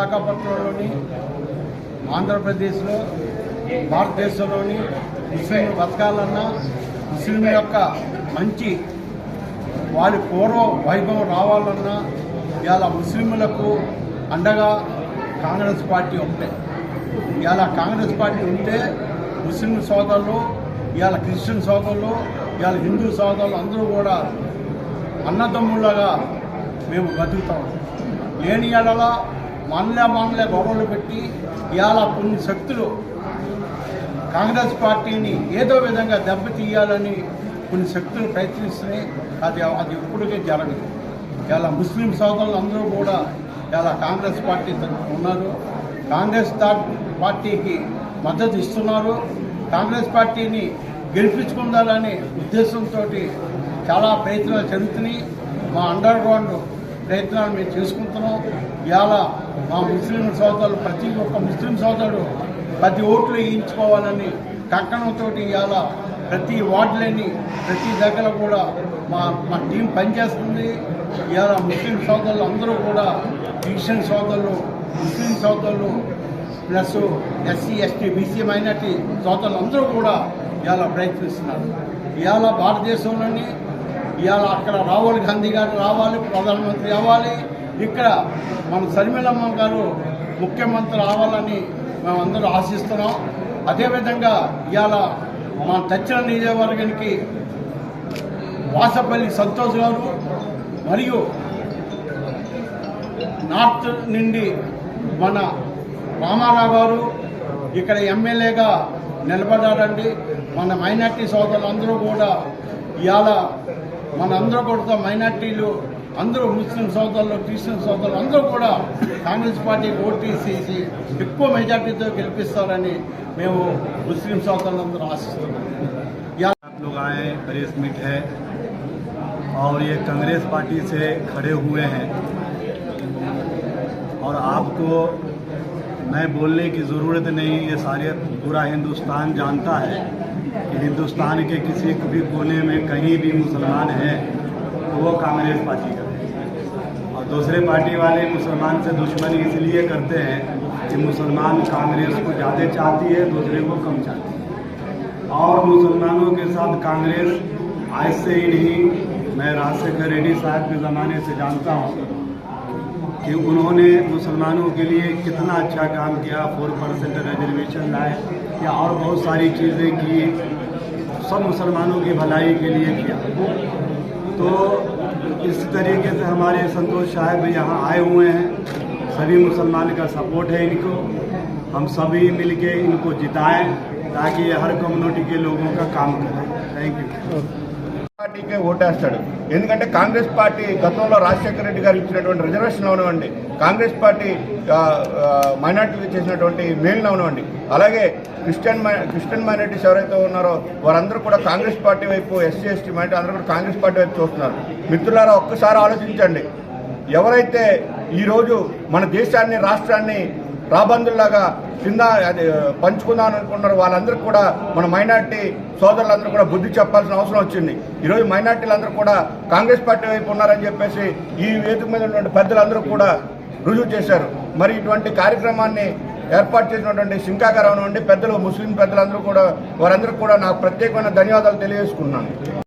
విశాఖపట్నంలోని ఆంధ్రప్రదేశ్లో భారతదేశంలోని ముస్లింలు బతకాలన్నా ముస్లింల యొక్క మంచి వారి పూర్వ వైభవం రావాలన్నా ఇవాళ ముస్లింలకు అండగా కాంగ్రెస్ పార్టీ ఉంటే ఇవాళ కాంగ్రెస్ పార్టీ ఉంటే ముస్లిం సోదరులు ఇవాళ క్రిస్టియన్ సోదరులు ఇవాళ హిందూ సోదరులు అందరూ కూడా అన్నదమ్ముళ్ళగా మేము బతుకుతాం. లేని ఎడల మనలే మనలే గొడవలు పెట్టి ఇవాళ కొన్ని శక్తులు కాంగ్రెస్ పార్టీని ఏదో విధంగా దెబ్బతీయాలని కొన్ని శక్తులు ప్రయత్నిస్తున్నాయి. అది అది ఎప్పటికీ జరగదు. ఇలా ముస్లిం సోదరులు అందరూ కూడా ఇలా కాంగ్రెస్ పార్టీ ఉన్నారు. కాంగ్రెస్ పార్టీకి మద్దతు ఇస్తున్నారు. కాంగ్రెస్ పార్టీని గెలిపించుకుందాలనే ఉద్దేశంతో చాలా ప్రయత్నాలు జరుగుతున్నాయి. మా అండర్ గ్రౌండ్ ప్రయత్నాలు మేము చేసుకుంటున్నాం. ఇవాళ మా ముస్లిం సోదరులు ప్రతి ఒక్క ముస్లిం సోదరుడు ప్రతి ఓట్లు వేయించుకోవాలని కంకణంతో ఇవాళ ప్రతి వార్డులని ప్రతి దగ్గర కూడా మా మా టీం పనిచేస్తుంది. ఇవాళ ముస్లిం సోదరులు అందరూ కూడా క్రిస్టియన్ సోదరులు ముస్లిం సోదరులు plus SC ST BC minority సోదరులు అందరూ కూడా ఇవాళ ప్రయత్నిస్తున్నారు. ఇవాళ భారతదేశంలోని ఇవాళ అక్కడ రాహుల్ గాంధీ గారు రావాలి ప్రధానమంత్రి అవ్వాలి. ఇక్కడ మన సరిమిలమ్మ గారు ముఖ్యమంత్రి రావాలని మేమందరూ ఆశిస్తున్నాం. అదేవిధంగా ఇవాళ మా దక్షిణ నియోజకవర్గానికి వాసపల్లి సంతోష్ గారు మరియు నార్త్ నుండి మన రామారావు గారు ఇక్కడ ఎమ్మెల్యేగా నిలబడ్డారండి మన మైనార్టీ సోదరులందరూ కూడా ఇవాళ మనందరూ కూడా మైనార్టీలు అందరూ ముస్లిం సోదరులు క్రిస్టియన్ సోదరులు అందరూ కూడా కాంగ్రెస్ పార్టీకి ఓటీసీసి ఎక్కువ మెజార్టీతో గెలిపిస్తారని మేము ముస్లిం సోదరులందరూ ఆశిస్తున్నాం ఇవాళ आप लोग आए प्रेस मीट है और ये कांग्रेस पार्टी से खड़े हुए हैं और आपको मैं बोलने की ज़रूरत नहीं ये सारे पूरा हिंदुस्तान जानता है کہ ہندوستان کے کسی بھی کونے میں کہیں بھی مسلمان ہیں تو وہ کانگریس پارٹی کرتے ہیں۔ اور دوسرے پارٹی والے مسلمان سے دشمنی اس لیے کرتے ہیں کہ مسلمان کانگریس کو زیادہ چاہتی ہے، دوسرے کو کم چاہتی ہے۔ اور مسلمانوں کے ساتھ کانگریس آج سے ہی نہیں، میں راج شیکھر ریڈی صاحب کے زمانے سے جانتا ہوں۔ کہ انہوں نے مسلمانوں کے لیے کتنا اچھا کام کیا فور پرسنٹ ریزرویشن لائے یا اور بہت ساری چیزیں کی، سب مسلمانوں کی بھلائی کے لیے کیا۔ تو اس طریقے سے ہمارے سنتوش صاحب یہاں آئے ہوئے ہیں۔ سبھی مسلمان کا سپورٹ ہے ان کو۔ ہم سبھی مل کے ان کو جتائیں تاکہ ہر کمیونٹی کے لوگوں کا کام کریں۔ تھینک یو పార్టీకే ఓటేస్తాడు. ఎందుకంటే కాంగ్రెస్ పార్టీ గతంలో రాజశేఖర రెడ్డి గారు ఇచ్చినటువంటి రిజర్వేషన్ అవనివ్వండి. కాంగ్రెస్ పార్టీ ఆ, చేసినటువంటి మేలును అవనివ్వండి. అలాగే క్రిస్టియన్ క్రిస్టియన్ మైనార్టీస్ ఎవరైతే ఉన్నారో వారందరూ కూడా కాంగ్రెస్ పార్టీ వైపు ఎస్సీ ఎస్టీ మైనార్టీ అందరూ కూడా కాంగ్రెస్ పార్టీ వైపు చూస్తున్నారు. మిత్రులారా ఒక్కసారి ఆలోచించండి. ఎవరైతే ఈరోజు మన దేశాన్ని రాష్ట్రాన్ని రాబందుల్లాగా కింద అది పంచుకుందాం అనుకున్నారు. వాళ్ళందరూ కూడా మన మైనార్టీ సోదరులందరూ కూడా బుద్ధి చెప్పాల్సిన అవసరం వచ్చింది. ఈరోజు మైనార్టీలందరూ కూడా కాంగ్రెస్ పార్టీ వైపు ఉన్నారని చెప్పేసి ఈ వేదిక మీద ఉన్నటువంటి పెద్దలందరూ కూడా రుజువు చేశారు. మరి ఇటువంటి కార్యక్రమాన్ని ఏర్పాటు చేసినటువంటి శంకాకరం నుండి పెద్దలు ముస్లిం పెద్దలందరూ కూడా వారందరూ కూడా నాకు ప్రత్యేకమైన ధన్యవాదాలు తెలియజేసుకున్నాను